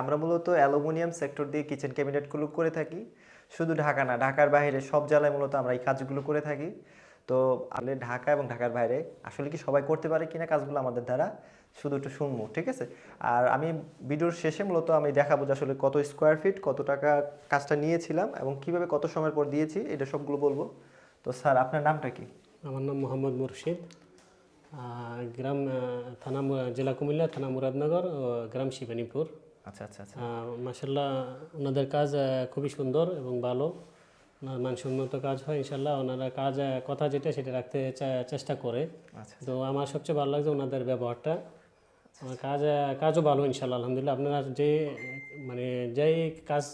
আমরা মূলত aluminium sector দিয়ে কিচেন ক্যাবিনেটগুলো করে থাকি। শুধু ঢাকা না, ঢাকার বাইরে সব জেলায় মূলত আমরা এই কাজগুলো করে থাকি। তো আসলে ঢাকা এবং ঢাকার বাইরে আসলে কি সবাই করতে পারে কিনা কাজগুলো আমাদের দ্বারা শুধু একটু শুনব, ঠিক আছে? আর আমি ভিডিওর শেষে মূলত আমি দেখাবো যে আসলে কত স্কোয়ার ফিট কত টাকা কাজটা নিয়েছিলাম এবং কীভাবে কত সময়ের পর দিয়েছি, এটা সবগুলো বলব। তো স্যার, আপনার নামটা কি? আমার নাম মোহাম্মদ মুর্শিদ। গ্রাম থানা জেলা কুমিল্লা, থানা মুরাদনগর গ্রাম শিবানীপুর। আচ্ছা আচ্ছা আচ্ছা। মাসাল্লাহ ওনাদের কাজ খুবই সুন্দর এবং ভালো। ওনার মানসম্মত কাজ হয় ইনশাল্লাহ ওনারা কাজ কথা যেটা সেটা রাখতে চেষ্টা করে। আচ্ছা। তো আমার সবচেয়ে ভালো লাগছে ওনাদের ব্যবহারটা। কাজ কাজও ভালো ইনশাল্লাহ আলহামদুলিল্লাহ। আপনারা যে মানে যেই কাজ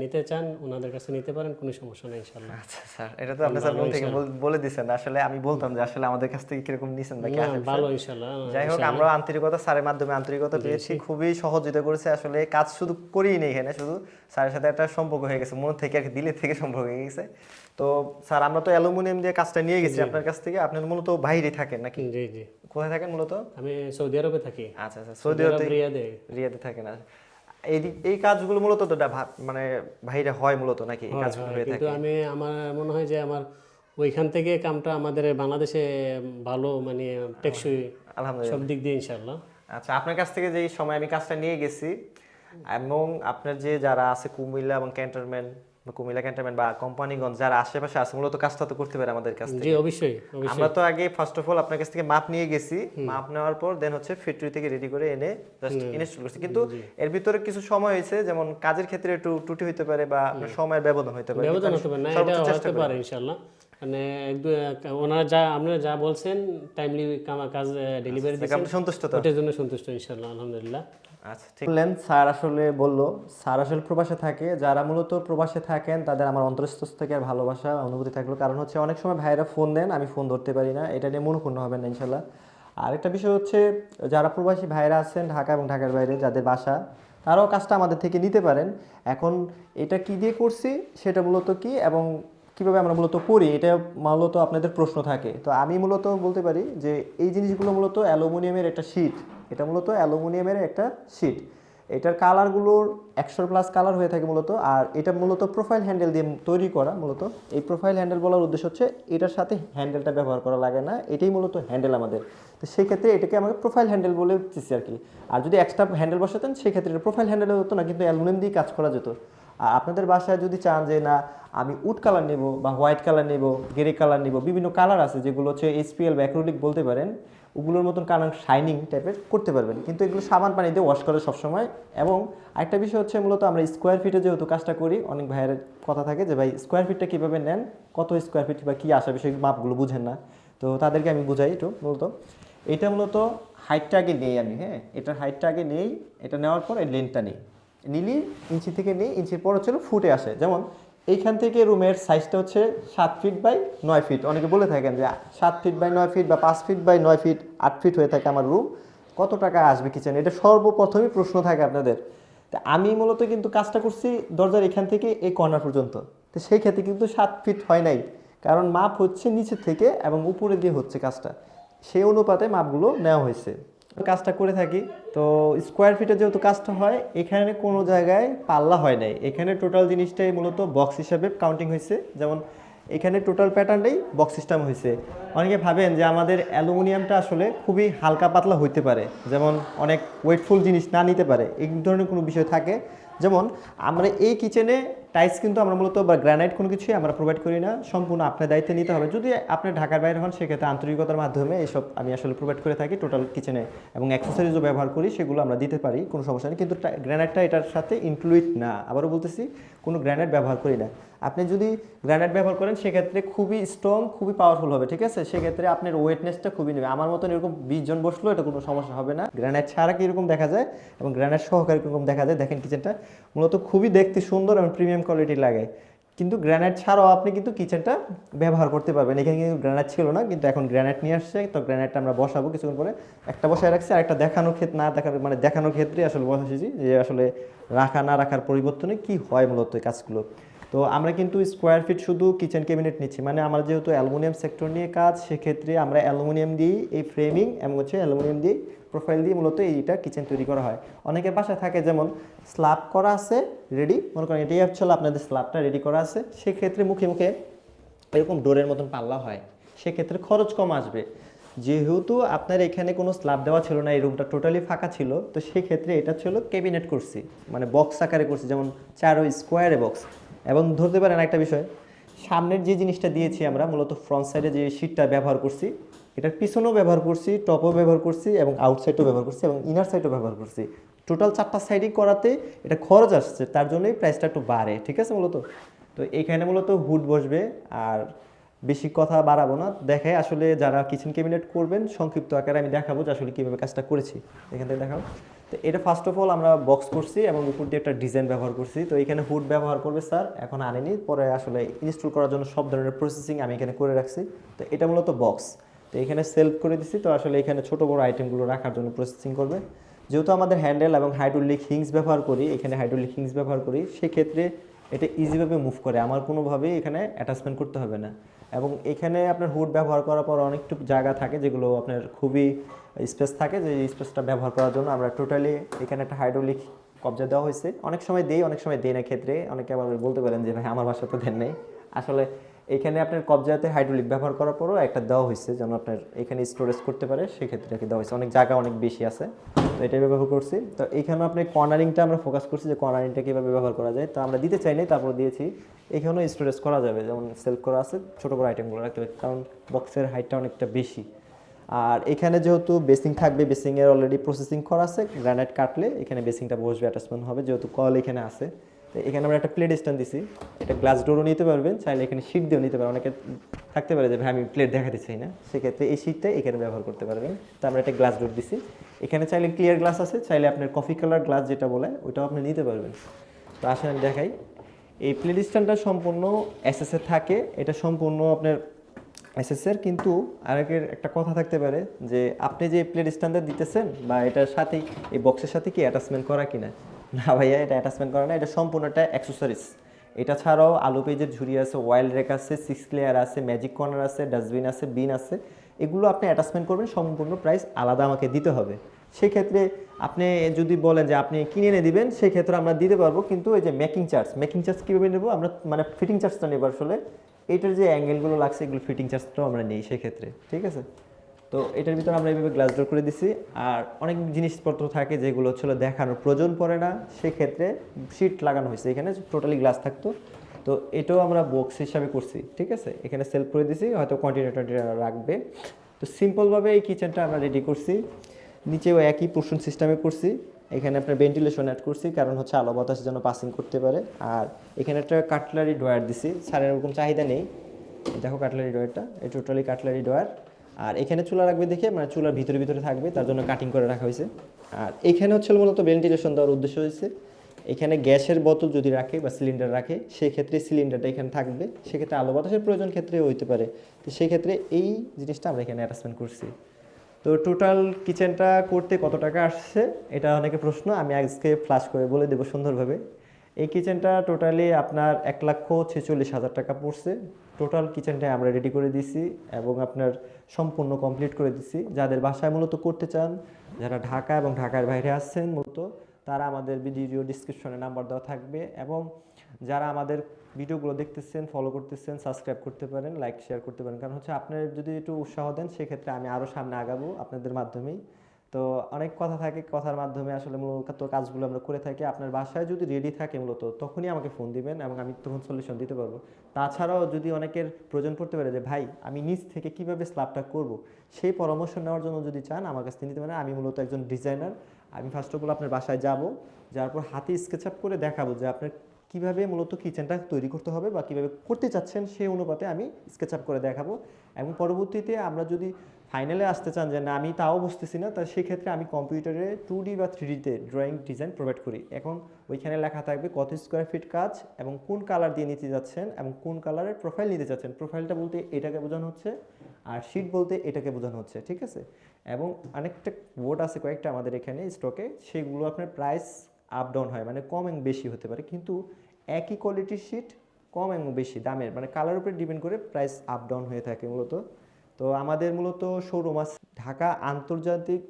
নিতে চান ওনাদের কাছে নিতে পারেন কোনো সমস্যা নেই ইনশাল্লাহ। আচ্ছা স্যার এটা তো আপনি স্যার মন থেকে বলে দিচ্ছেন আসলে আমি বলতাম যে আসলে আমাদের কাছ থেকে কীরকম নিছেন বা কি ভালো ইনশাল্লাহ যাই হোক আমরা আন্তরিকতা স্যারের মাধ্যমে আন্তরিকতা পেয়েছি। খুবই সহযোগিতা করেছে। আসলে কাজ শুধু করিই নেই এখানে শুধু স্যারের সাথে একটা সম্পর্ক হয়ে গেছে মন থেকে আর কি দিলের থেকে সম্পর্ক হয়ে গেছে। তো স্যার আমরা তো অ্যালুমিনিয়াম দিয়ে কাজটা নিয়ে গেছি আপনার কাছ থেকে। আপনি মূলত বাইরে থাকেন নাকি? জি জি। কোথায় থাকেন মূলত? আমি সৌদি আরবে থাকি। আচ্ছা আচ্ছা সৌদি আরব রিয়াদে। রিয়াদে থাকেন আর এই এই কাজগুলো মূলত তো মানে বাইরে হয় মূলত নাকি এই কাজগুলো হয়ে থাকে কিন্তু আমি আমার মনে হয় যে আমার ওইখান থেকে কামটা আমাদের বাংলাদেশে ভালো মানে টেকসই আলহামদুলিল্লাহ। সব দিক দিয়ে ইনশাল্লাহ আচ্ছা আপনার কাছ থেকে যে সময় আমি কাজটা নিয়ে গেছি এবং আপনার যে যারা আছে কুমিল্লা এবং ক্যান্টনমেন্ট কুমিল্লা ক্যান্টনমেন্ট বা কোম্পানিগঞ্জ যারা আশেপাশে আছে মূলত কাজটা তো করতে পারে আমাদের কাছ থেকে। অবশ্যই আমরা তো আগে ফার্স্ট অফ অল আপনার কাছ থেকে মাপ নিয়ে গেছি। মাপ নেওয়ার পর দেন হচ্ছে ফ্যাক্টরি থেকে রেডি করে এনে জাস্ট ইনস্টল করছি। কিন্তু এর ভিতরে কিছু সময় হয়েছে যেমন কাজের ক্ষেত্রে একটু ত্রুটি হইতে পারে বা সময়ের ব্যবধান হইতে পারে। ব্যবধান হতে পারে না এটা হতে পারে ইনশাল্লাহ মানে ওনারা যা আপনারা যা বলছেন টাইমলি কাজ ডেলিভারি করি। আপনি সন্তুষ্ট তো। ওটার জন্য সন্তুষ্ট ইনশাল্লাহ আলহামদুলিল্লাহ। আচ্ছা ঠিক। বললেন, স্যার আসলে বলল, স্যার আসলে প্রবাসে থাকে, যারা মূলত প্রবাসে থাকেন, তাদের আমার অন্তরস্থ থেকে আর ভালোবাসা, অনুভূতি থাকল। কারণ হচ্ছে অনেক সময় ভাইয়েরা ফোন দেন, আমি ফোন ধরতে পারি না। এটা নিয়ে মনোক্ষুণ্ণ হবেন না ইনশাল্লাহ আরেকটা বিষয় হচ্ছে, যারা প্রবাসী ভাইরা আছেন ঢাকা এবং ঢাকার বাইরে, যাদের বাসা, তারাও কাজটা আমাদের থেকে নিতে পারেন। এখন এটা কি দিয়ে করছি, সেটা মূলত কি? এবং কীভাবে আমরা মূলত করি, এটা মূলত আপনাদের প্রশ্ন থাকে। তো আমি মূলত বলতে পারি যে, এই জিনিসগুলো মূলত অ্যালুমিনিয়ামের একটা শীট। এটা মূলত অ্যালুমিনিয়ামের একটা শীট। এটার কালারগুলোর একশো প্লাস কালার হয়ে থাকে মূলত, আর এটা মূলত প্রোফাইল হ্যান্ডেল দিয়ে তৈরি করা মূলত। এই প্রোফাইল হ্যান্ডেল বলার উদ্দেশ্য হচ্ছে, এটার সাথে হ্যান্ডেলটা ব্যবহার করা লাগে না, এটাই মূলত হ্যান্ডেল আমাদের। তো সেই ক্ষেত্রে এটাকে আমাকে প্রোফাইল হ্যান্ডেল বলে দিচ্ছি আর কি। আর যদি এক্সট্রা হ্যান্ডেল বসাতেন সেই ক্ষেত্রে প্রোফাইল হ্যান্ডেল হতো না, কিন্তু অ্যালুমিনিয়াম দিয়ে কাজ করা যেত। আপনাদের বাসায় যদি চান যে না, আমি উড কালার নেব বা হোয়াইট কালার নেব গ্রে কালার নেব, বিভিন্ন কালার আছে যেগুলো হচ্ছে এসপিএল বা অ্যাক্রিলিক বলতে পারেন, ওগুলোর মতন কালার শাইনিং টাইপের করতে পারবেন। কিন্তু এগুলো সাবান পানি দিয়ে ওয়াশ করে সবসময়। এবং আরেকটা বিষয় হচ্ছে মূলত আমরা স্কোয়ার ফিটে যেহেতু কাজটা করি, অনেক ভাইয়ের কথা থাকে যে, ভাই স্কোয়ার ফিটটা কীভাবে নেন? কত স্কোয়ার ফিট বা কী আসা বিষয়? মাপগুলো বুঝেন না। তো তাদেরকে আমি বুঝাই একটু মূলত। এটা মূলত হাইটটা আগে নেই আমি হ্যাঁ? এটার হাইটটা আগে নেই, এটা নেওয়ার পর এই লেন্থটা নেই। নিলি, ইঞ্চি থেকে নিয়ে ইঞ্চির পর হচ্ছে ফুটে আসে। যেমন এইখান থেকে রুমের সাইজটা হচ্ছে সাত ফিট বাই নয় ফিট অনেকে বলে থাকেন যে সাত ফিট বাই নয় ফিট বা পাঁচ ফিট বাই নয় ফিট আট ফিট হয়ে থাকে আমার রুম কত টাকা আসবে কিচেন এটা সর্বপ্রথমই প্রশ্ন থাকে আপনাদের। তা আমি মূলত কিন্তু কাজটা করছি দরজার এখান থেকে এই কর্নার পর্যন্ত। তো সেই ক্ষেত্রে কিন্তু সাত ফিট হয় নাই। কারণ মাপ হচ্ছে নিচের থেকে এবং উপরে দিয়ে হচ্ছে কাজটা। সেই অনুপাতে মাপগুলো নেওয়া হয়েছে। কাজটা করে থাকি। তো স্কোয়ার ফিটে যেহেতু কাজটা হয়, এখানে কোনো জায়গায় পাল্লা হয় নাই। এখানে টোটাল জিনিসটাই মূলত বক্স হিসাবে কাউন্টিং হয়েছে যেমন এখানে টোটাল প্যাটার্নটাই বক্স সিস্টেম হয়েছে অনেকে ভাবেন যে আমাদের অ্যালুমিনিয়ামটা আসলে খুবই হালকা পাতলা হইতে পারে। যেমন অনেক ওয়েটফুল জিনিস না নিতে পারে। এই ধরনের কোনো বিষয় থাকে। যেমন আমরা এই কিচেনে টাইলস কিন্তু আমরা মূলত বা গ্রানাইট কোনো কিছুই আমরা প্রোভাইড করি না। সম্পূর্ণ আপনার দায়িত্বে নিতে হবে। যদি আপনি ঢাকার বাইরে হন, সেক্ষেত্রে আন্তরিকতার মাধ্যমে এইসব আমি আসলে প্রোভাইড করে থাকি টোটাল কিচেনে এবং অ্যাক্সেসরিজও ব্যবহার করি, সেগুলো আমরা দিতে পারি, কোনো সমস্যা নেই। কিন্তু গ্রানাইটটা এটার সাথে ইনক্লুড না। আবারও বলতেছি, কোনো গ্রানাইট ব্যবহার করি না। আপনি যদি গ্রানাইট ব্যবহার করেন, সেক্ষেত্রে খুবই স্ট্রং খুবই পাওয়ারফুল হবে, ঠিক আছে? সেক্ষেত্রে আপনার ওয়েটনেসটা খুবই নেবে। আমার মতন এরকম বিশ জন বসলেও এটা কোনো সমস্যা হবে না। গ্রানাইট ছাড়া কীরকম দেখা যায়? এবং গ্রানাইট সহকারে কীরকম দেখা যায়? দেখেন কিচেনটা মূলত খুবই দেখতে সুন্দর এবং প্রিমিয়াম কোয়ালিটি লাগে কিন্তু গ্রানাইট ছাড়াও আপনি কিন্তু কিচেনটা ব্যবহার করতে পারবেন। এখানে কিন্তু গ্রানাইট ছিল না, কিন্তু এখন গ্রানাইট নিয়ে আসছে। তো গ্রানাইটটা আমরা বসাবো কিছুক্ষণ পরে। একটা বসায় রাখছি আর একটা দেখানোর ক্ষেত, না দেখার মানে দেখানোর ক্ষেত্রে আসলে বসাইছি যে আসলে রাখা না রাখার পরিবর্তনে কি হয় মূলত কাজগুলো। তো আমরা কিন্তু স্কোয়ার ফিট শুধু কিচেন ক্যাবিনেট নিচ্ছি। মানে আমার যেহেতু অ্যালুমিনিয়াম সেক্টর নিয়ে কাজ, সেক্ষেত্রে আমরা অ্যালুমিনিয়াম দিয়েই এই ফ্রেমিং এবং হচ্ছে অ্যালুমিনিয়াম দিয়ে প্রোফাইল দিয়ে মূলত এইটা কিচেন তৈরি করা হয়। অনেকের বাসায় থাকে যেমন স্ল্যাব করা আছে রেডি মনে করেন এটাই হচ্ছে আপনাদের স্ল্যাবটা রেডি করা আছে। সেক্ষেত্রে মুখে মুখে এরকম ডোরের মতন পাল্লা হয়। সেক্ষেত্রে খরচ কম আসবে। যেহেতু আপনার এখানে কোনো স্ল্যাব দেওয়া ছিল না, এই রুমটা টোটালি ফাঁকা ছিল, তো সেক্ষেত্রে এটা ছিল ক্যাবিনেট করছি। মানে বক্স আকারে করছি, যেমন চারো স্কোয়ারে বক্স এবং ধরতে পারেন একটা বিষয়, সামনের যে জিনিসটা দিয়েছি আমরা, মূলত ফ্রন্ট সাইডে যে শীটটা ব্যবহার করছি, এটার পিছনেও ব্যবহার করছি টপও ব্যবহার করছি এবং আউটসাইডও ব্যবহার করছি এবং ইনার সাইডও ব্যবহার করছি। টোটাল চারটা সাইডই করাতে এটা খরচ আসছে, তার জন্যই প্রাইসটা একটু বাড়ে, ঠিক আছে মূলত? তো এখানে মূলত হুড বসবে, আর বেশি কথা বাড়াবো না, দেখে আসলে যারা কিচেন ক্যাবিনেট করবেন, সংক্ষিপ্ত আকারে আমি দেখাবো যে আসলে কীভাবে কাজটা করেছি। এখান থেকে দেখাবো তো এটা ফার্স্ট অফ অল আমরা বক্স করছি এবং উপর দিয়ে একটা ডিজাইন ব্যবহার করছি। তো এখানে হুড ব্যবহার করবে স্যার এখন আনেনি। পরে আসলে ইনস্টল করার জন্য সব ধরনের প্রসেসিং আমি এখানে করে রাখছি। তো এটা মূলত বক্স তো এখানে সেলফ করে দিছি। তো আসলে এখানে ছোট বড় আইটেমগুলো রাখার জন্য প্রসেসিং করবে। যেহেতু আমাদের হ্যান্ডেল এবং হাইড্রোলিক হিংস ব্যবহার করি, এখানে হাইড্রোলিক হিংস ব্যবহার করি, সেক্ষেত্রে এটা ইজিভাবে মুভ করে। আমার কোনোভাবেই এখানে অ্যাটাচমেন্ট করতে হবে না। এবং এখানে আপনার হুড ব্যবহার করার পর অনেকটুকু জায়গা থাকে যেগুলো আপনার খুবই স্পেস থাকে, যে স্পেসটা ব্যবহার করার জন্য। আমরা টোটালি এখানে একটা হাইড্রোলিক কবজা দেওয়া হয়েছে। অনেক সময় দেই, অনেক সময় দেয় না ক্ষেত্রে অনেকে আবার বলতে পারেন যে, ভাই, আমার বাসা তো দেন নেই। আসলে এখানে আপনার কবজাতে হাইড্রোলিক ব্যবহার করার পরও একটা দেওয়া হয়েছে, যেন আপনার এখানে স্টোরেজ করতে পারে, সেক্ষেত্রে আর কি দেওয়া হয়েছে। অনেক জায়গা অনেক বেশি আছে, তো এটাই ব্যবহার করছি। তো এখানে আপনি কর্নারিংটা আমরা ফোকাস করছি যে কর্নারিংটা কীভাবে ব্যবহার করা যায়। তো আমরা দিতে চাইনি, তারপর দিয়েছি। এখানেও স্টোরেজ করা যাবে, যেমন সেলফ করা আছে, ছোটো বড় আইটেমগুলো রাখতে হবে, কারণ বক্সের হাইটটা অনেকটা বেশি। আর এখানে যেহেতু বেসিং থাকবে, বেসিংয়ের অলরেডি প্রসেসিং করা আছে গ্রানাইট কাটলে এখানে বেসিংটা বসবে অ্যাটাচমেন্ট হবে, যেহেতু কল এখানে আছে। তো এখানে আমরা একটা প্লেট স্ট্যান্ড দিছি। এটা গ্লাস ডোরও নিতে পারবেন, চাইলে এখানে শীট দিয়েও নিতে পারবেন। অনেকে থাকতে পারে যে, ভাই, আমি প্লেট দেখাতে চাই না। সেক্ষেত্রে এই শীটটা এখানে ব্যবহার করতে পারবেন। তো আমরা একটা গ্লাস ডোর দিছি। এখানে চাইলে ক্লিয়ার গ্লাস আছে, চাইলে আপনার কফি কালার গ্লাস যেটা বলে, ওইটাও আপনি নিতে পারবেন। তো আসেন আমি দেখাই। এই প্লেট স্ট্যান্ডটা সম্পূর্ণ এসএসএ থাকে। এটা সম্পূর্ণ আপনার এসএসএর কিন্তু আরেকের একটা কথা থাকতে পারে যে, আপনি যে প্লেট স্ট্যান্ডার্ড দিতেছেন, বা এটার সাথে, এই বক্সের সাথে কি অ্যাটাচমেন্ট করা কিনা? ভাইয়া, এটা অ্যাটাচমেন্ট করা না, এটা সম্পূর্ণ একটা অ্যাক্সেসরিজ এটা ছাড়াও আলু পেজের ঝুড়ি আছে ওয়াইল্ড রেক আছে সিক্স লেয়ার আছে ম্যাজিক কর্নার আছে ডাস্টবিন আছে বিন আছে। এগুলো আপনি অ্যাটাচমেন্ট করবেন, সম্পূর্ণ প্রাইস আলাদা আমাকে দিতে হবে। সেক্ষেত্রে আপনি যদি বলেন যে আপনি কিনে এনে দিবেন, সেক্ষেত্রে আমরা দিতে পারব, কিন্তু এই যে মেকিং চার্জ মেকিং চার্জ কীভাবে নেব? আমরা মানে ফিটিং চার্জটা নেবার আসলে। এইটার যে অ্যাঙ্গেলগুলো লাগছে, এগুলো ফিটিং চার্জটাও আমরা নিই সেক্ষেত্রে, ঠিক আছে? তো এটার ভিতরে আমরা এইভাবে গ্লাস ডোর করে দিছি। আর অনেক জিনিসপত্র থাকে যেগুলো হচ্ছিল দেখানোর প্রয়োজন পড়ে না। সেক্ষেত্রে সিট লাগানো হয়েছে। এখানে টোটালি গ্লাস থাকতো। তো এটাও আমরা বক্স হিসাবে করছি, ঠিক আছে? এখানে সেলফ করে দিছি, হয়তো কন্টিনিউটার রাখবে। তো সিম্পলভাবে এই কিচেনটা আমরা রেডি করছি। নিচেও একই পোর্শন সিস্টেমে করছি। এখানে আপনার ভেন্টিলেশন অ্যাড করছি, কারণ হচ্ছে আলো বাতাস যেন পাসিং করতে পারে। আর এখানে একটা কাটলারি ড্রয়ার দিছি। সারের ওরকম চাহিদা নেই। দেখো কাটলারি ড্রয়ারটা এই টোটালি কাটলারি ড্রয়ার আর এখানে চুলা রাখবে দেখে মানে চুলার ভিতরে ভিতরে থাকবে, তার জন্য কাটিং করে রাখা হয়েছে। আর এখানে হচ্ছে মূলত ভেন্টিলেশন দেওয়ার উদ্দেশ্য হয়েছে। এখানে গ্যাসের বোতল যদি রাখে বা সিলিন্ডার রাখে, সেক্ষেত্রে সিলিন্ডারটা এখানে থাকবে। সেক্ষেত্রে আলো বাতাসের প্রয়োজন ক্ষেত্রে হইতে পারে। তো সেক্ষেত্রে এই জিনিসটা আমরা এখানে অ্যাটাচমেন্ট করছি। তো টোটাল কিচেনটা করতে কত টাকা আসছে, এটা অনেকে প্রশ্ন, আমি আজকে ফ্লাশ করে বলে দেবো সুন্দরভাবে। এই কিচেনটা টোটালি আপনার এক লক্ষ ছেচল্লিশ হাজার টাকা পড়ছে। টোটাল কিচেনটা আমরা রেডি করে দিছি এবং আপনার সম্পূর্ণ কমপ্লিট করে দিছি। যাদের বাসায় মূলত করতে চান, যারা ঢাকা এবং ঢাকার বাইরে আসছেন মূলত, তারা আমাদের ভিডিও ডিসক্রিপশনে নাম্বার দেওয়া থাকবে এবং যারা আমাদের ভিডিওগুলো দেখতেছেন ফলো করতেছেন সাবস্ক্রাইব করতে পারেন লাইক শেয়ার করতে পারেন। কারণ হচ্ছে আপনার যদি একটু উৎসাহ দেন, সেক্ষেত্রে আমি আরও সামনে আগাবো আপনাদের মাধ্যমেই। তো অনেক কথা থাকে, কথার মাধ্যমে আসলে মূলত কাজগুলো আমরা করে থাকি। আপনার বাসায় যদি রেডি থাকে মূলত, তখনই আমাকে ফোন দিবেন এবং আমি তখন সলিউশন দিতে পারব। তাছাড়াও যদি অনেকের প্রয়োজন পড়তে পারে যে, ভাই, আমি নিজ থেকে কীভাবে স্ল্যাবটা করব? সেই পরামর্শ নেওয়ার জন্য যদি চান, আমার কাছ থেকে নিতে পারেন। আমি মূলত একজন ডিজাইনার আমি ফার্স্ট অফ অল আপনার বাসায় যাব যার পর হাতে স্কেচ আপ করে দেখাবো যে, আপনার কীভাবে মূলত কিচেনটা তৈরি করতে হবে বা কীভাবে করতে চাচ্ছেন সেই অনুপাতে আমি স্কেচ আপ করে দেখাবো। এবং পরবর্তীতে আমরা যদি ফাইনালে আসতে চান যে না, আমি তাও বুঝতেছি না, তা সেক্ষেত্রে আমি কম্পিউটারে টু ডি বা থ্রি ডিতে ড্রয়িং ডিজাইন প্রোভাইড করি। এখন ওইখানে লেখা থাকবে কত স্কোয়ার ফিট কাজ এবং কোন কালার দিয়ে নিতে যাচ্ছেন এবং কোন কালারের প্রোফাইল নিতে যাচ্ছেন। প্রোফাইলটা বলতে এটাকে বোঝানো হচ্ছে আর শিট বলতে এটাকে বোঝানো হচ্ছে, ঠিক আছে? এবং অনেকটা বোর্ড আছে কয়েকটা আমাদের এখানে স্টকে সেগুলো আপনার প্রাইস আপ ডাউন হয় মানে কম এবং বেশি হতে পারে। কিন্তু একই কোয়ালিটির শিট কম এবং বেশি, দামের মানে কালার উপরে ডিপেন্ড করে প্রাইস আপ ডাউন হয়ে থাকে মূলত। তো আমাদের মূলত শোরুম আছে ঢাকা আন্তর্জাতিক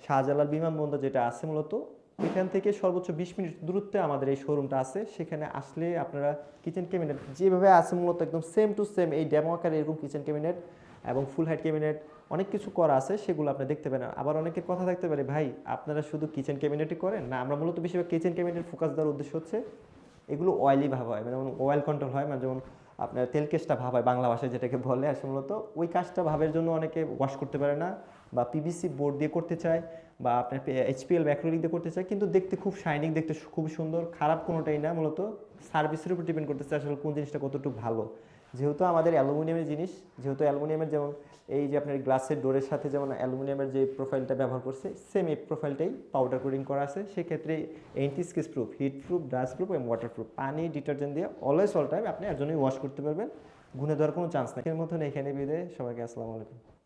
শাহজালাল বিমানবন্দর যেটা আছে মূলত, এখান থেকে সর্বোচ্চ বিশ মিনিট দূরত্বে আমাদের এই শোরুমটা আছে। সেখানে আসলে আপনারা কিচেন ক্যাবিনেট যেভাবে আছে মূলত একদম সেম টু সেম এই ডেমো আকারে এরকম কিচেন ক্যাবিনেট এবং ফুল হাইট ক্যাবিনেট অনেক কিছু করা আছে, সেগুলো আপনি দেখতে পারেন। আবার অনেকের কথা থাকতে পারে, ভাই, আপনারা শুধু কিচেন ক্যাবিনেটই করেন? না, আমরা মূলত বেশিরভাগ কিচেন ক্যাবিনেট ফোকাস দেওয়ার উদ্দেশ্য হচ্ছে, এগুলো অয়েলি ভাব হয় মানে যেমন অয়েল কন্ট্রোল হয় মানে যেমন আপনার তেল কেসটা ভাব হয় বাংলা ভাষায় যেটাকে বলে আসলে মূলত, ওই কাজটা ভাবের জন্য অনেকে ওয়াশ করতে পারে না বা পিভিসি বোর্ড দিয়ে করতে চায় বা আপনার এইচপিএল ব্যাক্রোলিক দিয়ে করতে চায়, কিন্তু দেখতে খুব শাইনিং দেখতে খুব সুন্দর, খারাপ কোনোটাই না মূলত সার্ভিসের উপর ডিপেন্ড করতেছে আসলে কোন জিনিসটা কতটুকু ভালো। যেহেতু আমাদের অ্যালুমিনিয়ামের জিনিস, যেহেতু অ্যালুমিনিয়ামের যেমন এই যে আপনার গ্লাসের ডোরের সাথে যেমন অ্যালুমিনিয়ামের যে প্রোফাইলটা ব্যবহার করছে সেম এই প্রোফাইলটাই পাউডার কোডিং করা আছে। সেক্ষেত্রে anti scratch proof heat proof dust proof এবং ওয়াটার প্রুফ পানি ডিটারজেন্ট দিয়ে অলওয়েজ অল টাইম আপনি একজনই ওয়াশ করতে পারবেন, গুনে দেওয়ার কোনো চান্স নেই। এর মতন এখানে বিদে সবাইকে আসসালামু আলাইকুম।